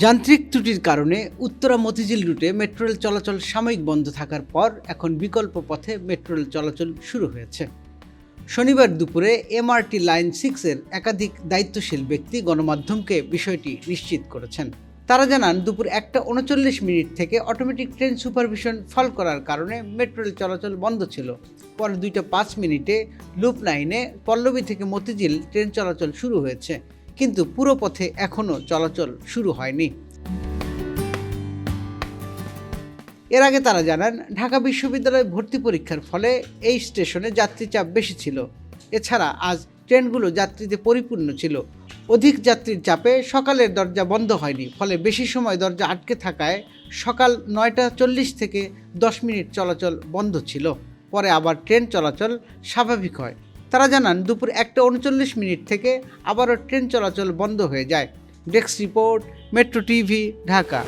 যান্ত্রিক ত্রুটির কারণে উত্তরা মতিঝিল রুটে মেট্রো রেল চলাচল সাময়িক বন্ধ থাকার পর এখন বিকল্প পথে মেট্রো রেল চলাচল শুরু হয়েছে। শনিবার দুপুরে এমআরটি লাইন সিক্সের একাধিক দায়িত্বশীল ব্যক্তি গণমাধ্যমকে বিষয়টি নিশ্চিত করেছেন। তারা জানান, দুপুর একটা উনচল্লিশ মিনিট থেকে অটোমেটিক ট্রেন সুপারভিশন ফল করার কারণে মেট্রো রেল চলাচল বন্ধ ছিল। পরে দুইটা পাঁচ মিনিটে লুপ লাইনে পল্লবী থেকে মতিঝিল ট্রেন চলাচল শুরু হয়েছে। কিন্তু পুরো পথে এখনও চলাচল শুরু হয়নি। এর আগে তারা জানান, ঢাকা বিশ্ববিদ্যালয়ে ভর্তি পরীক্ষার ফলে এই স্টেশনে যাত্রী চাপ বেশি ছিল। এছাড়া আজ ট্রেনগুলো যাত্রীতে পরিপূর্ণ ছিল। অধিক যাত্রীর চাপে সকালের দরজা বন্ধ হয়নি, ফলে বেশি সময় দরজা আটকে থাকায় সকাল নয়টা চল্লিশ থেকে দশ মিনিট চলাচল বন্ধ ছিল। পরে আবার ট্রেন চলাচল স্বাভাবিক হয়। জানান, দুপুর একটা উনচল্লিশ মিনিট থেকে আবারও ট্রেন চলাচল বন্ধ হয়ে যায়। Desk report, metro TV, Dhaka.